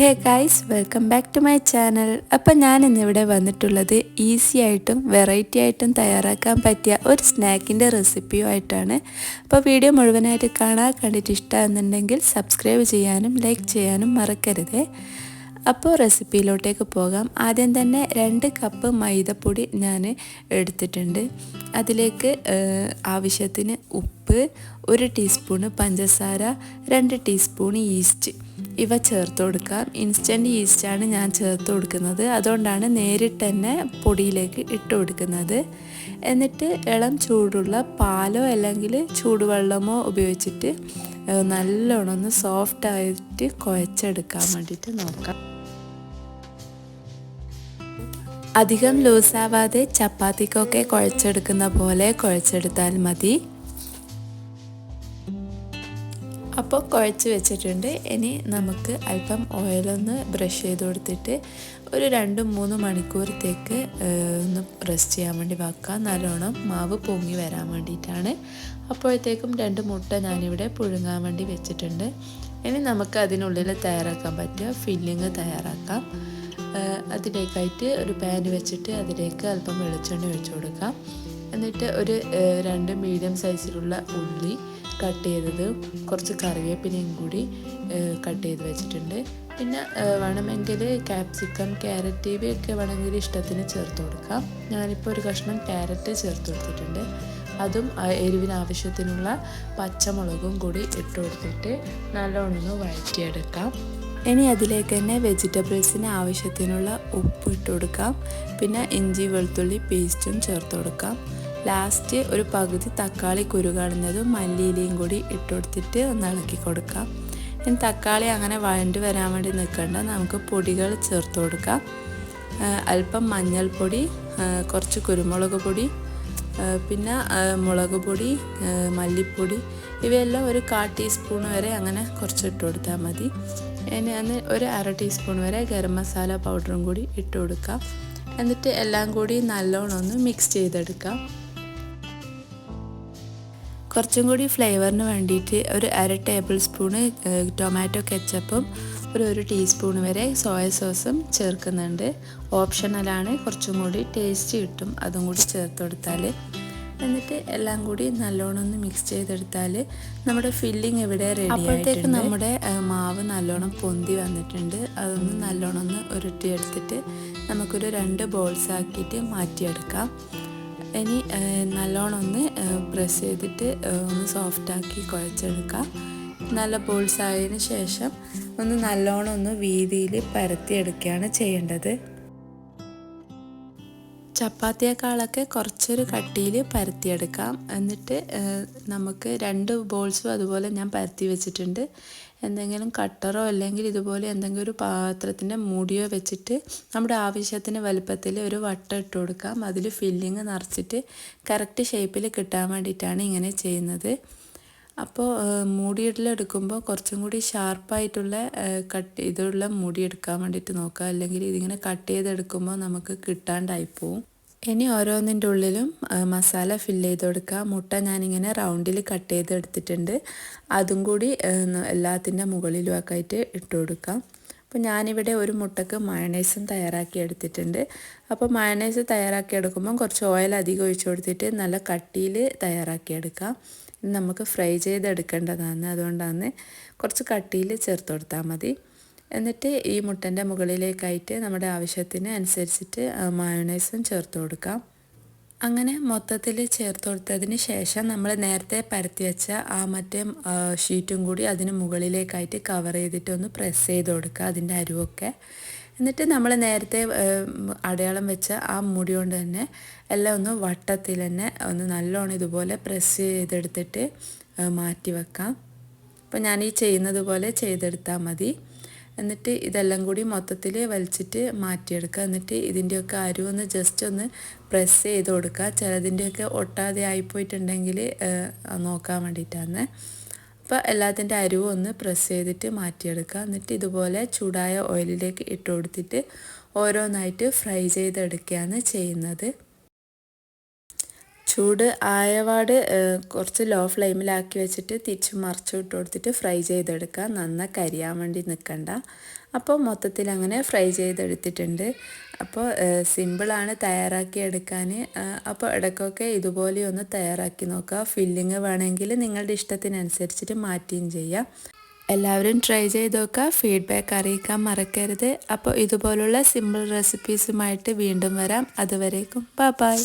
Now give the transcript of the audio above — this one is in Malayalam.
Hey guys welcome back to my channel. അപ്പം ഞാൻ ഇന്നിവിടെ വന്നിട്ടുള്ളത് ഈസി ആയിട്ടും വെറൈറ്റി ആയിട്ടും തയ്യാറാക്കാൻ പറ്റിയ ഒരു സ്നാക്കിന്റെ റെസിപ്പിയുമായിട്ടാണ്. അപ്പോൾ വീഡിയോ മുഴുവനായിട്ട് കാണാൻ കണ്ടിട്ട് ഇഷ്ടമാകുന്നുണ്ടെങ്കിൽ സബ്സ്ക്രൈബ് ചെയ്യാനും ലൈക്ക് ചെയ്യാനും മറക്കരുതേ. അപ്പോൾ റെസിപ്പിയിലോട്ടേക്ക് പോകാം. ആദ്യം തന്നെ രണ്ട് കപ്പ് മൈദപ്പൊടി ഞാൻ എടുത്തിട്ടുണ്ട്. അതിലേക്ക് ആവശ്യത്തിന് ഉപ്പ് ഒരു ടീസ്പൂണ് പഞ്ചസാര രണ്ട് ടീസ്പൂൺ ഈസ്റ്റ്. ഇവ ചേർത്ത് കൊടുക്കാം. ഇൻസ്റ്റന്റ് ഈസ്റ്റാണ് ഞാൻ ചേർത്ത് കൊടുക്കുന്നത്. അതുകൊണ്ടാണ് നേരിട്ട് തന്നെ പൊടിയിലേക്ക് ഇട്ട് കൊടുക്കുന്നത്. എന്നിട്ട് ഇളം ചൂടുള്ള പാലോ അല്ലെങ്കിൽ ചൂടുവെള്ളമോ ഉപയോഗിച്ചിട്ട് നല്ലോണം ഒന്ന് സോഫ്റ്റായിട്ട് കുഴച്ചെടുക്കാൻ വേണ്ടിയിട്ട് നോക്കാം. അധികം ലൂസാവാതെ ചപ്പാത്തിക്കൊക്കെ കുഴച്ചെടുക്കുന്ന പോലെ കുഴച്ചെടുത്താൽ മതി. അപ്പോൾ കുഴച്ച് വെച്ചിട്ടുണ്ട്. ഇനി നമുക്ക് അല്പം ഓയിലൊന്ന് ബ്രഷ് ചെയ്ത് കൊടുത്തിട്ട് ഒരു രണ്ട് മൂന്ന് മണിക്കൂറത്തേക്ക് ഒന്ന് റെസ്റ്റ് ചെയ്യാൻ വേണ്ടി വെക്കാം നല്ലോണം മാവ് പൊങ്ങി വരാൻ വേണ്ടിയിട്ടാണ്. അപ്പോഴത്തേക്കും രണ്ട് മുട്ട ഞാനിവിടെ പുഴുങ്ങാൻ വേണ്ടി വെച്ചിട്ടുണ്ട്. ഇനി നമുക്ക് അതിനുള്ളിൽ തയ്യാറാക്കാൻ പറ്റുക ഫില്ലിങ് തയ്യാറാക്കാം. അതിലേക്കായിട്ട് ഒരു പാൻ വെച്ചിട്ട് അതിലേക്ക് അല്പം വെളിച്ചെണ്ണ ഒഴിച്ചു കൊടുക്കാം. എന്നിട്ട് ഒരു രണ്ട് മീഡിയം സൈസിലുള്ള ഉള്ളി കട്ട് ചെയ്തത് കുറച്ച് കറിവേപ്പിലയും കൂടി കട്ട് ചെയ്ത് വെച്ചിട്ടുണ്ട്. പിന്നെ വേണമെങ്കിൽ ക്യാപ്സിക്കം ക്യാരറ്റ് ഇവയൊക്കെ വേണമെങ്കിൽ ഇഷ്ടത്തിന് ചേർത്ത് കൊടുക്കാം. ഞാനിപ്പോൾ ഒരു കഷ്ണം ക്യാരറ്റ് ചേർത്ത് കൊടുത്തിട്ടുണ്ട്. അതും എരിവിന് ആവശ്യത്തിനുള്ള പച്ചമുളകും കൂടി ഇട്ട് കൊടുത്തിട്ട് നല്ലോണം വഴറ്റിയെടുക്കാം. ഇനി അതിലേക്ക് തന്നെ വെജിറ്റബിൾസിന് ആവശ്യത്തിനുള്ള ഉപ്പ് ഇട്ട് കൊടുക്കാം. പിന്നെ ഇഞ്ചി വെളുത്തുള്ളി പേസ്റ്റും ചേർത്ത് കൊടുക്കാം. ലാസ്റ്റ് ഒരു പകുതി തക്കാളി കുരുകാണുന്നതും മല്ലിയിലയും കൂടി ഇട്ട് കൊടുത്തിട്ട് ഒന്ന് ഇളക്കി കൊടുക്കാം. ഇനി തക്കാളി അങ്ങനെ വഴണ്ട് വരാൻ വേണ്ടി നിൽക്കേണ്ട. നമുക്ക് പൊടികൾ ചേർത്ത് കൊടുക്കാം. അല്പം മഞ്ഞൾപ്പൊടി കുറച്ച് കുരുമുളക് പൊടി പിന്നെ മുളക് പൊടി മല്ലിപ്പൊടി ഇവയെല്ലാം ഒരു കാ ടീസ്പൂൺ വരെ അങ്ങനെ കുറച്ച് ഇട്ട് കൊടുത്താൽ മതി. ഇനി അന്ന് ഒരു അര ടീസ്പൂൺ വരെ ഗരം മസാല പൗഡറും കൂടി ഇട്ട് കൊടുക്കാം. എന്നിട്ട് എല്ലാം കൂടി നല്ലോണം ഒന്ന് മിക്സ് ചെയ്തെടുക്കാം. കുറച്ചും കൂടി ഫ്ലേവറിന് വേണ്ടിയിട്ട് ഒരു അര ടേബിൾ സ്പൂണ് ടൊമാറ്റോ കെച്ചപ്പും ഒരു ഒരു ടീസ്പൂൺ വരെ സോയ സോസും ചേർക്കുന്നുണ്ട്. ഓപ്ഷണലാണ് കുറച്ചും കൂടി ടേസ്റ്റ് കിട്ടും അതും കൂടി ചേർത്ത് കൊടുത്താൽ എന്നിട്ട് എല്ലാം കൂടി നല്ലോണം ഒന്ന് മിക്സ് ചെയ്തെടുത്താൽ നമ്മുടെ ഫില്ലിംഗ് ഇവിടെ റെഡി അപ്പോഴത്തേക്ക് നമ്മുടെ മാവ് നല്ലോണം പൊന്തി വന്നിട്ടുണ്ട്. അതൊന്ന് നല്ലോണം ഒന്ന് ഉരുട്ടിയെടുത്തിട്ട് നമുക്കൊരു രണ്ട് ബോൾസ് ആക്കിയിട്ട് മാറ്റിയെടുക്കാം. ഇനി നല്ലോണം ഒന്ന് പ്രസ് ചെയ്തിട്ട് ഒന്ന് സോഫ്റ്റാക്കി കുഴച്ചെടുക്കാം. നല്ല ബോൾസ് ആയതിനു ശേഷം ഒന്ന് നല്ലോണം ഒന്ന് വീതിയിൽ പരത്തിയെടുക്കുകയാണ് ചെയ്യേണ്ടത്. ചപ്പാത്തിയേക്കാളൊക്കെ കുറച്ചൊരു കട്ടിയിൽ പരത്തിയെടുക്കാം. എന്നിട്ട് നമുക്ക് രണ്ട് ബോൾസും അതുപോലെ ഞാൻ പരത്തി വെച്ചിട്ടുണ്ട്. എന്തെങ്കിലും കട്ടറോ അല്ലെങ്കിൽ ഇതുപോലെ എന്തെങ്കിലും ഒരു പാത്രത്തിന്റെ മൂടിയോ വെച്ചിട്ട് നമ്മുടെ ആവശ്യത്തിന് വലുപ്പത്തിൽ ഒരു വട്ടം ഇട്ട് കൊടുക്കാം. അതിൽ ഫില്ലിങ് നിറച്ചിട്ട് കറക്റ്റ് ഷേപ്പിൽ കിട്ടാൻ വേണ്ടിയിട്ടാണ് ഇങ്ങനെ ചെയ്യുന്നത്. അപ്പോൾ മൂടിയിടലെടുക്കുമ്പോൾ കുറച്ചും കൂടി ഷാർപ്പായിട്ടുള്ള കട്ട് ഇതുള്ള മൂടി എടുക്കാൻ വേണ്ടിയിട്ട് നോക്കുക. അല്ലെങ്കിൽ ഇതിങ്ങനെ കട്ട് ചെയ്തെടുക്കുമ്പോൾ നമുക്ക് കിട്ടാണ്ടായി പോവും. ഇനി ഓരോന്നിന്റെ ഉള്ളിലും മസാല ഫില്ല് ചെയ്ത് കൊടുക്കുക മുട്ട ഞാനിങ്ങനെ റൗണ്ടിൽ കട്ട് ചെയ്ത് എടുത്തിട്ടുണ്ട് അതും കൂടി എല്ലാത്തിന്റെ മുകളിലും ഒക്കെ ആയിട്ട് ഇട്ട് കൊടുക്കാം. അപ്പോൾ ഞാനിവിടെ ഒരു മുട്ടക്ക് മയണൈസും തയ്യാറാക്കി എടുത്തിട്ടുണ്ട്. അപ്പോൾ മയണൈസ് തയ്യാറാക്കി എടുക്കുമ്പോൾ കുറച്ച് ഓയിൽ അധികം ഒഴിച്ചു കൊടുത്തിട്ട് നല്ല കട്ടിയിൽ തയ്യാറാക്കി എടുക്കാം. നമുക്ക് ഫ്രൈ ചെയ്തെടുക്കേണ്ടതാണ്. അതുകൊണ്ടാണ് കുറച്ച് കട്ടിയിൽ ചേർത്ത് കൊടുത്താൽ മതി. എന്നിട്ട് ഈ മുട്ടന്റെ മുകളിലേക്കായിട്ട് നമ്മുടെ ആവശ്യത്തിന് അനുസരിച്ചിട്ട് മയോണൈസും ചേർത്ത് കൊടുക്കാം. അങ്ങനെ മൊത്തത്തിൽ ചേർത്ത് കൊടുത്തതിന് ശേഷം നമ്മൾ നേരത്തെ പരത്തി വെച്ച ആ മറ്റേ ഷീറ്റും കൂടി അതിന് മുകളിലേക്കായിട്ട് കവർ ചെയ്തിട്ട് ഒന്ന് പ്രസ് ചെയ്ത് കൊടുക്കുക അതിന്റെ അരുവൊക്കെ. എന്നിട്ട് നമ്മൾ നേരത്തെ അടയാളം വെച്ച ആ മുടി കൊണ്ട് തന്നെ എല്ലാം ഒന്ന് വട്ടത്തിൽ തന്നെ ഒന്ന് നല്ലോണം ഇതുപോലെ പ്രസ് ചെയ്തെടുത്തിട്ട് മാറ്റി വെക്കാം. അപ്പോൾ ഞാൻ ഈ ചെയ്യുന്നത് പോലെ ചെയ്തെടുത്താൽ മതി. എന്നിട്ട് ഇതെല്ലാം കൂടി മൊത്തത്തിൽ വലിച്ചിട്ട് മാറ്റിയെടുക്കുക. എന്നിട്ട് ഇതിന്റെയൊക്കെ ഒന്ന് ജസ്റ്റ് ഒന്ന് പ്രസ് ചെയ്ത് കൊടുക്കുക. ചിലതിന്റെയൊക്കെ ഒട്ടാതെ ആയിപ്പോയിട്ടുണ്ടെങ്കിൽ നോക്കാൻ വേണ്ടിയിട്ടാണ് അപ്പോൾ എല്ലാത്തിന്റെ അരുവും ഒന്ന് പ്രസ് ചെയ്തിട്ട് മാറ്റിയെടുക്കുക. എന്നിട്ട് ഇതുപോലെ ചൂടായ ഓയിലിലേക്ക് ഇട്ട് കൊടുത്തിട്ട് ഓരോന്നായിട്ട് ഫ്രൈ ചെയ്തെടുക്കുകയാണ് ചെയ്യുന്നത്. ചൂട് ആയവാട് കുറച്ച് ലോ ഫ്ലെയിമിലാക്കി വെച്ചിട്ട് തിരിച്ച് മറിച്ച് വിട്ട് കൊടുത്തിട്ട് ഫ്രൈ ചെയ്തെടുക്കുക. നന്നായി കരിയാൻ വേണ്ടി നിൽക്കണ്ട അപ്പോൾ മൊത്തത്തിൽ അങ്ങനെ ഫ്രൈ ചെയ്തെടുത്തിട്ടുണ്ട്. അപ്പോൾ സിമ്പിളാണ് തയ്യാറാക്കി എടുക്കാൻ. അപ്പോൾ ഇടയ്ക്കൊക്കെ ഇതുപോലെ ഒന്ന് തയ്യാറാക്കി നോക്കുക. ഫില്ലിങ് വേണമെങ്കിൽ നിങ്ങളുടെ ഇഷ്ടത്തിനനുസരിച്ചിട്ട് മാറ്റുകയും ചെയ്യാം. എല്ലാവരും ട്രൈ ചെയ്ത് നോക്കുക. ഫീഡ്ബാക്ക് അറിയിക്കാൻ മറക്കരുത്. അപ്പോൾ ഇതുപോലുള്ള സിമ്പിൾ റെസിപ്പീസുമായിട്ട് വീണ്ടും വരാം. അതുവരേക്കും ബൈ